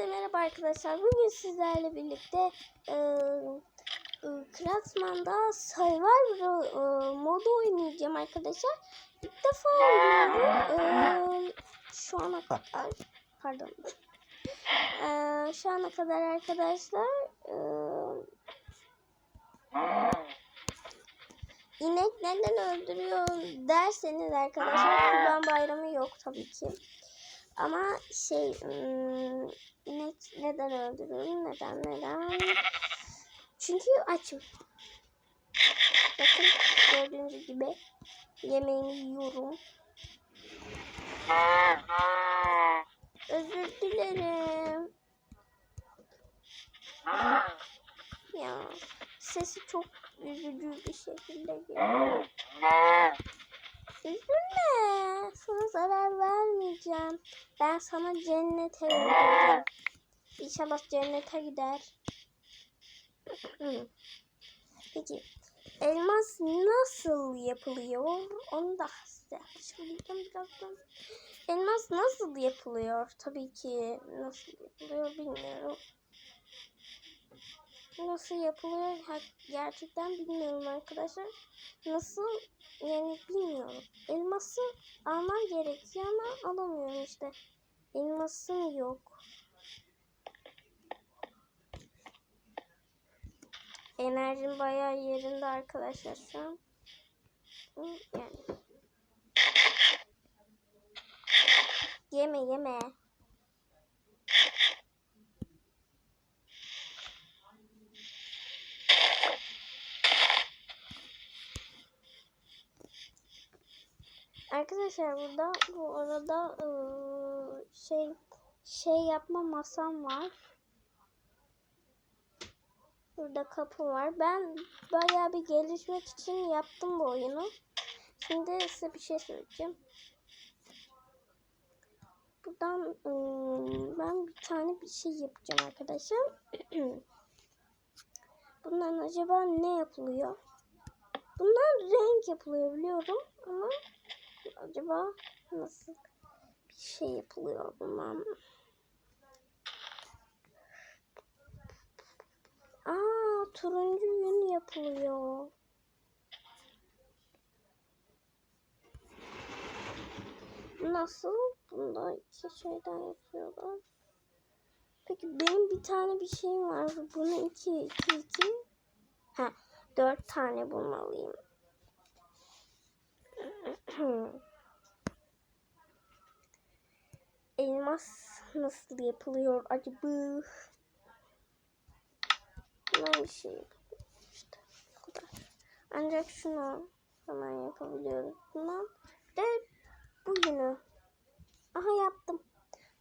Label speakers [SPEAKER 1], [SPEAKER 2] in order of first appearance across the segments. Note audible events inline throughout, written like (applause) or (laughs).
[SPEAKER 1] Hepinize merhaba arkadaşlar. Bugün sizlerle birlikte e, e, Klasman'da Survivor e, modu oynayacağım arkadaşlar. İlk defa oynuyorum. E, şu ana kadar pardon. E, şu ana kadar arkadaşlar e, inek neden öldürüyor derseniz arkadaşlar Kurban Bayramı yok tabii ki. Ama şey inek neden öldürüyorum? Neden neden? Çünkü açım. Bakın gördüğünüz gibi yemeğimi yiyorum. Özür dilerim. Ya sesi çok üzücü bir şekilde geliyor. Üzülme. Sana zarar vermeyeceğim. Ben sana cennete vereceğim. İnşallah cennete gider. (clears throat) Peki elmas nasıl yapılıyor? Onu da size söyleyeceğim birazdan. Elmas nasıl yapılıyor? Tabii ki nasıl yapılıyor bilmiyorum. Nasıl yapılıyor gerçekten bilmiyorum arkadaşlar. Nasıl yani bilmiyorum. Elması almam gerekiyor ama alamıyorum işte. Elmasım yok. Enerjim bayağı yerinde arkadaşlar şu an. Yani. Yeme yeme. Arkadaşlar burada bu arada ıı, şey şey yapma masam var. Burada kapı var. Ben bayağı bir gelişmek için yaptım bu oyunu. Şimdi size bir şey söyleyeceğim. Buradan ıı, ben bir tane bir şey yapacağım arkadaşlar. (clears throat) Bundan acaba ne yapılıyor? Bundan renk yapılıyor biliyorum ama acaba nasıl bir şey yapılıyor bundan? Aa, turuncu yün yapılıyor. Nasıl? Bunda iki şeyden yapıyorlar. Peki benim bir tane bir şeyim var. Bunu iki, iki, iki. Ha, dört tane bulmalıyım. (clears throat) Elmas nasıl yapılıyor acaba? Bundan bir şey yapılıyor işte. Bu kadar. Ancak şunu hemen yapabiliyoruz. Bundan de bu yünü. Aha yaptım.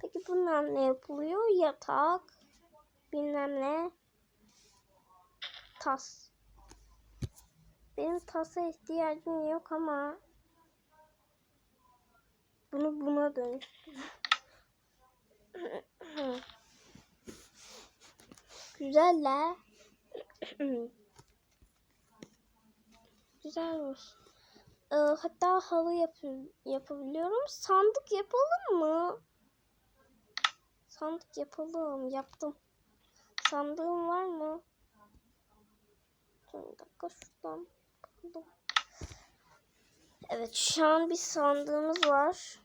[SPEAKER 1] Peki bundan ne yapılıyor? Yatak. Bilmem ne. Tas. Benim tasa ihtiyacım yok ama bunu buna dönüştür. Güzeller. Güzelmiş. Ee, hatta halı yap yapabiliyorum. Sandık yapalım mı? Sandık yapalım. Yaptım. Sandığım var mı? Bir dakika şuradan bakalım. Evet şu an bir sandığımız var.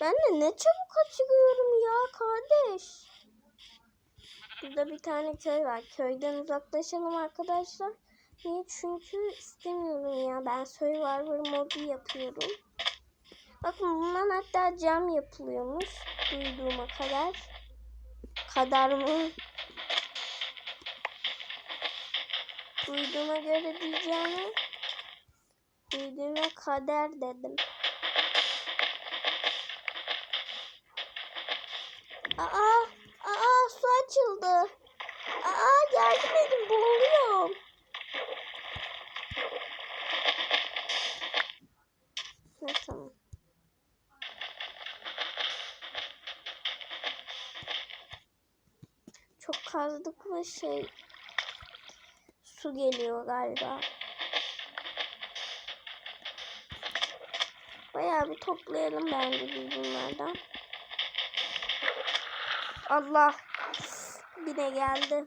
[SPEAKER 1] Ben de ne çabuk açılıyorum ya kardeş. Burada bir tane köy var. Köyden uzaklaşalım arkadaşlar. Niye? Çünkü istemiyorum ya. Ben Survivor modu yapıyorum. Bakın bundan hatta cam yapılıyormuş. Duyduğuma kadar. Kadar mı? Duyduğuma göre diyeceğim. Duyduğuma kader dedim. Aa, aa su açıldı. Aa yardım edin boğuluyorum. Tamam. Çok kazdık ve şey su geliyor galiba. Bayağı bir toplayalım bence biz bunlardan. Allah. Yine geldi.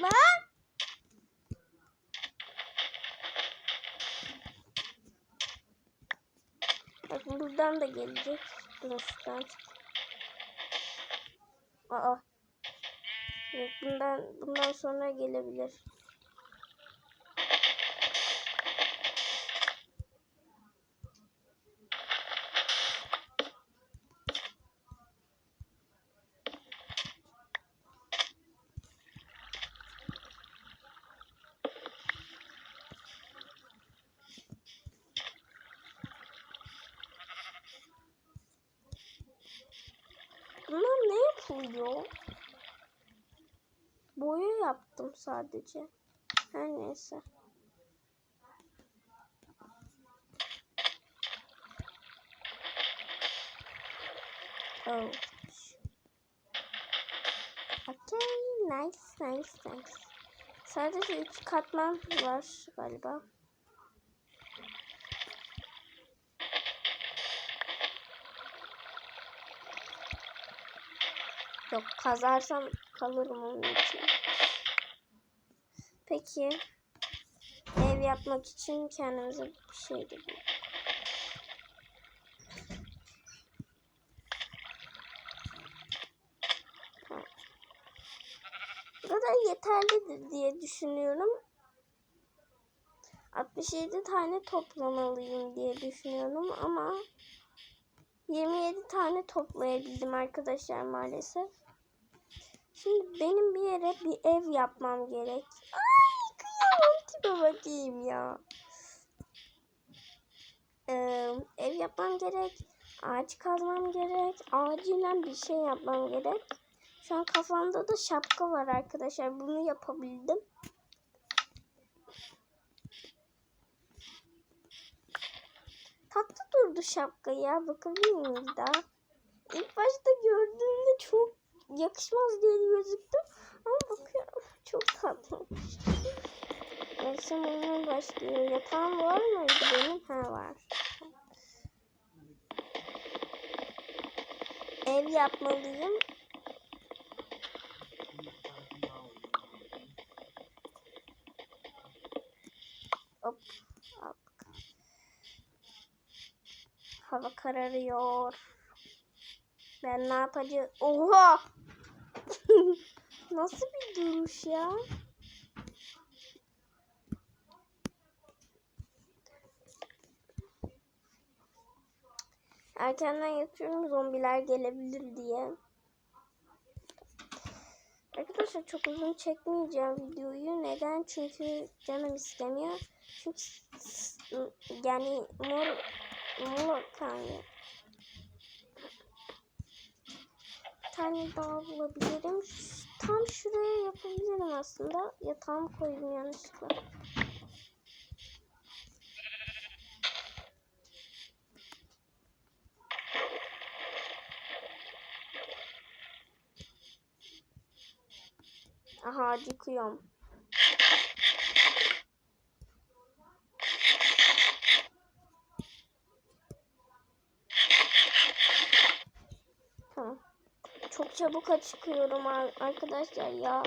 [SPEAKER 1] Lan. Bak buradan da gelecek. Dur şuradan çık. Aa. Bundan, bundan sonra gelebilir. Bunlar ne yapılıyor? Boya yaptım sadece. Her neyse. Oh. Okay, nice, nice, nice. Sadece üç katman var galiba. Yok kazarsam kalırım onun için. Peki. Ev yapmak için kendimize bir şey de. Bu kadar yeterlidir diye düşünüyorum. 67 tane toplamalıyım diye düşünüyorum ama 27 tane toplayabildim arkadaşlar maalesef. Şimdi benim bir yere bir ev yapmam gerek. Ay kıyamam tipe bakayım ya. Ee, ev yapmam gerek. Ağaç kazmam gerek. Acilen bir şey yapmam gerek. Şu an kafamda da şapka var arkadaşlar. Bunu yapabildim. Tatlı durdu şapka ya. Bakabilir miyim bir daha? İlk başta gördüğümde çok yakışmaz diye gözüktüm. Ama bakıyorum çok tatlı. Akşam oyunlar başlıyor. Yatağım var mıydı benim? Ha var. Ev yapmalıyım. Hop. Hop. Hava kararıyor. Ben ne yapacağım? Oha! Nasıl bir duruş ya? Erkenden yatıyorum zombiler gelebilir diye. Arkadaşlar çok uzun çekmeyeceğim videoyu. Neden? Çünkü canım istemiyor. Çünkü yani mor mor bir tane daha bulabilirim. Tam şuraya yapabilirim aslında. Yatağımı koydum yanlışlıkla. Aha acıkıyorum. Tamam. Çok çabuk acıkıyorum arkadaşlar ya.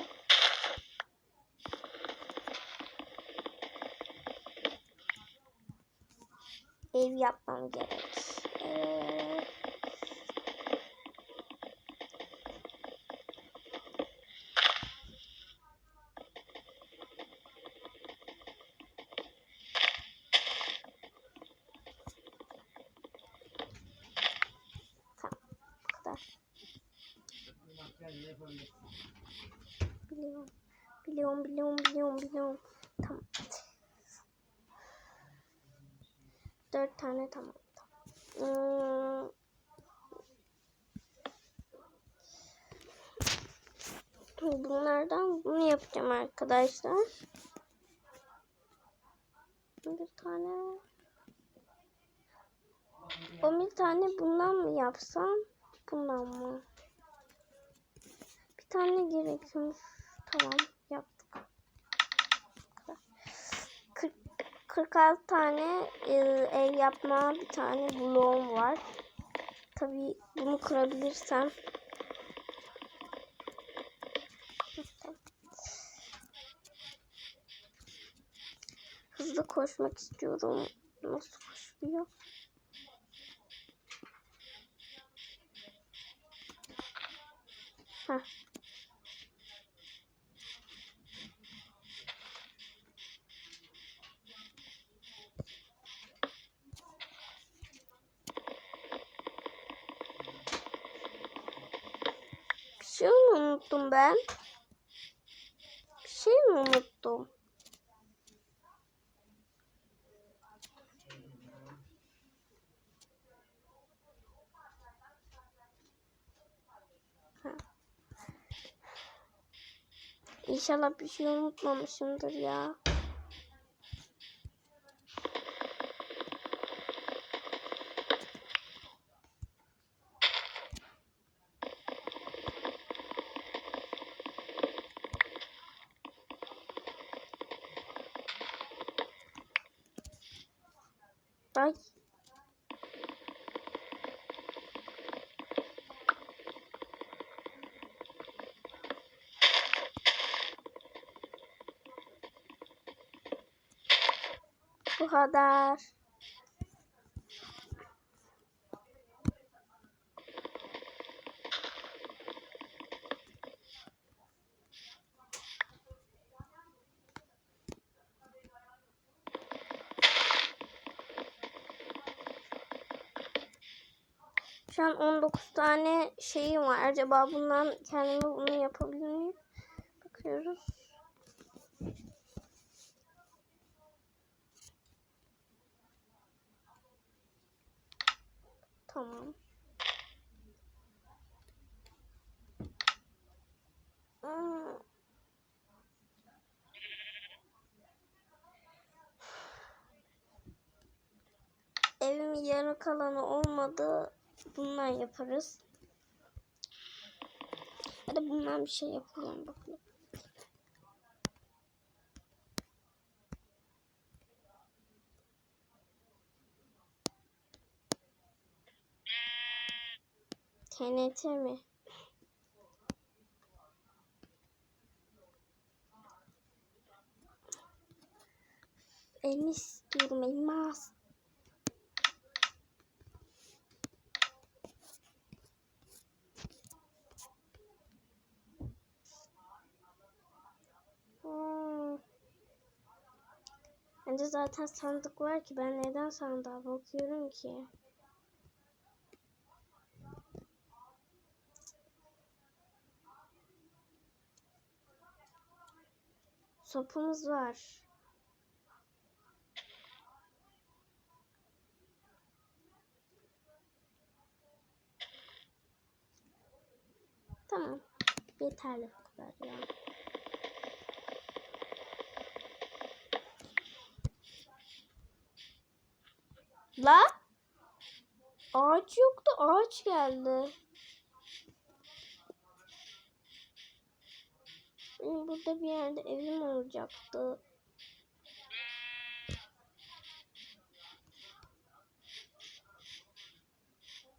[SPEAKER 1] Ev yapmam gerek. Ee... Tamam. Bu kadar. Biliyorum. Biliyorum, biliyorum, biliyorum. Tamam. Dört tane tamam. tamam. Hmm. Bunlardan bunu yapacağım arkadaşlar. Bir tane. O bir tane bundan mı yapsam? Bundan mı? Bir tane gerekiyormuş. Tamam yaptık. 46 tane e, ev yapma bir tane bloğum var. Tabii bunu kırabilirsem. Hızlı koşmak istiyorum. Nasıl koşuyor? Heh. Bir şey mi unuttum ben? Bir şey mi unuttum? İnşallah bir şey unutmamışımdır ya. Ay. Bu kadar. Şu an 19 tane şeyim var. Acaba bundan kendime bunu yapabilir miyim? Bakıyoruz. Tamam. Evimin yarı kalanı olmadı. Bundan yaparız. Hadi bundan bir şey yapalım bakalım. TNT mi? Elmas istiyorum elmas. Hmm. Bende zaten sandık var ki ben neden sandığa bakıyorum ki? Sopamız var. Tamam. Yeterli bu kadar ya. La? Ağaç yoktu. Ağaç geldi. Burada bir yerde evim olacaktı.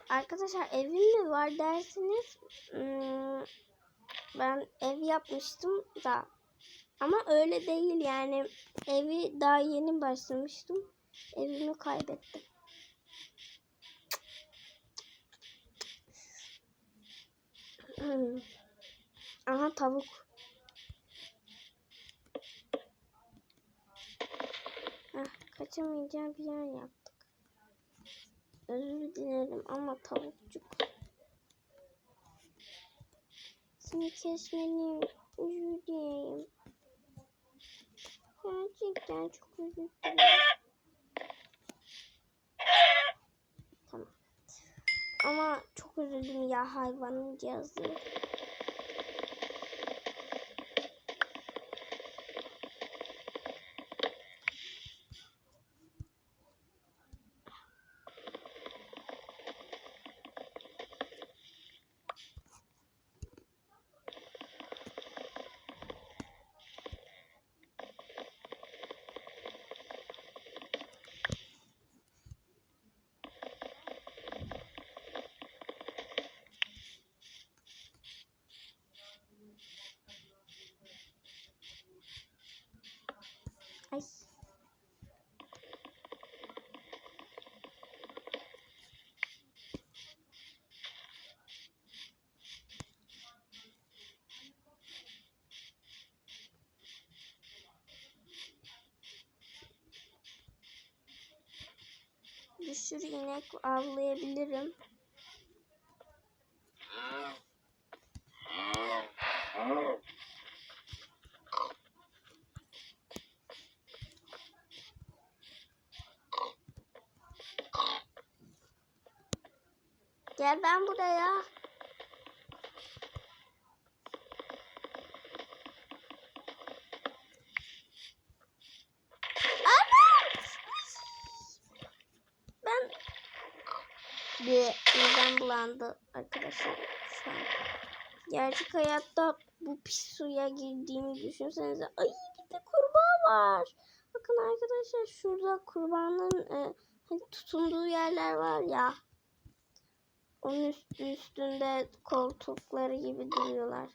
[SPEAKER 1] Arkadaşlar evim mi var dersiniz. Hmm, ben ev yapmıştım da. Ama öyle değil yani. Evi daha yeni başlamıştım. Evimi kaybettim. Hmm. Aha tavuk. Ah, kaçamayacağım bir yer yaptık. Özür dilerim ama tavukçuk. Seni kesmeliyim. Özür dileyim. Gerçekten çok özür dilerim. Tamam. Ama çok üzüldüm ya hayvanın cihazı. Bir sürü inek avlayabilirim. Gel ben buraya. Ana! Ben bir midem bulandı arkadaşlar şu an. Gerçek hayatta bu pis suya girdiğimi düşünsenize. Ay bir de kurbağa var. Bakın arkadaşlar şurada kurbanın e, hani tutunduğu yerler var ya. Onun üstü üstünde koltukları gibi duruyorlar.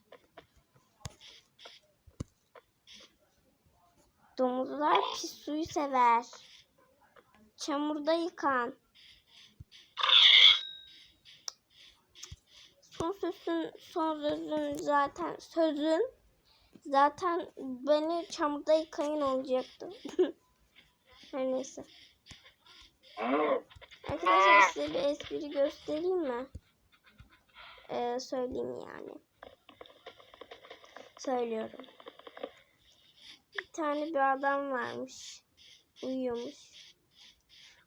[SPEAKER 1] Domuzlar pis suyu sever. Çamurda yıkan. Son sözün, son sözün zaten sözün zaten beni çamurda yıkayın olacaktı. (laughs) Her neyse. Arkadaşlar size bir espri göstereyim mi? Ee, söyleyeyim yani. Söylüyorum. Bir tane bir adam varmış. Uyuyormuş.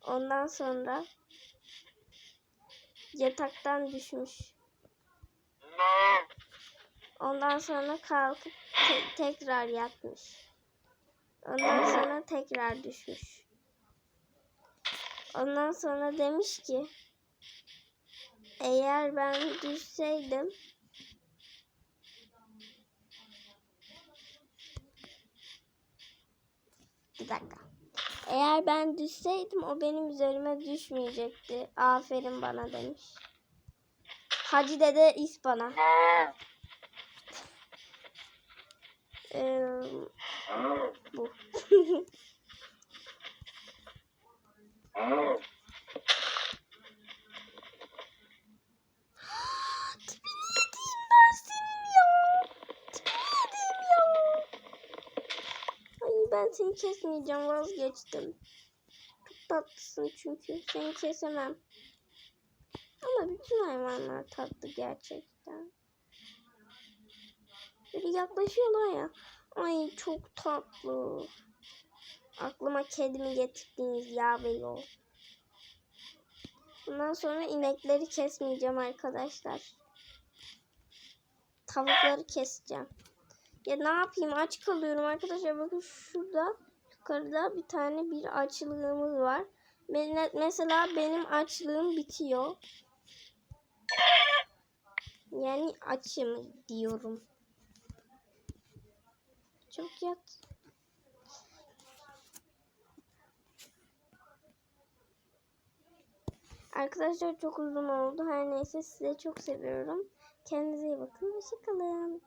[SPEAKER 1] Ondan sonra yataktan düşmüş. Ondan sonra kalkıp te- tekrar yatmış. Ondan sonra tekrar düşmüş. Ondan sonra demiş ki eğer ben düşseydim bir dakika. Eğer ben düşseydim o benim üzerime düşmeyecekti. Aferin bana demiş. Hacı dede is bana. Ee, bu. Ben seni kesmeyeceğim vazgeçtim. Çok tatlısın çünkü. Seni kesemem. Bütün hayvanlar tatlı gerçekten. Böyle yaklaşıyorlar ya. Ay çok tatlı. Aklıma kedimi getirdiniz ya ve yol. Bundan sonra inekleri kesmeyeceğim arkadaşlar. Tavukları keseceğim. Ya ne yapayım aç kalıyorum arkadaşlar. Bakın şurada yukarıda bir tane bir açlığımız var. Me- Mesela benim açlığım bitiyor. Yani açım diyorum. Çok yat. Arkadaşlar çok uzun oldu. Her neyse size çok seviyorum. Kendinize iyi bakın. Hoşçakalın.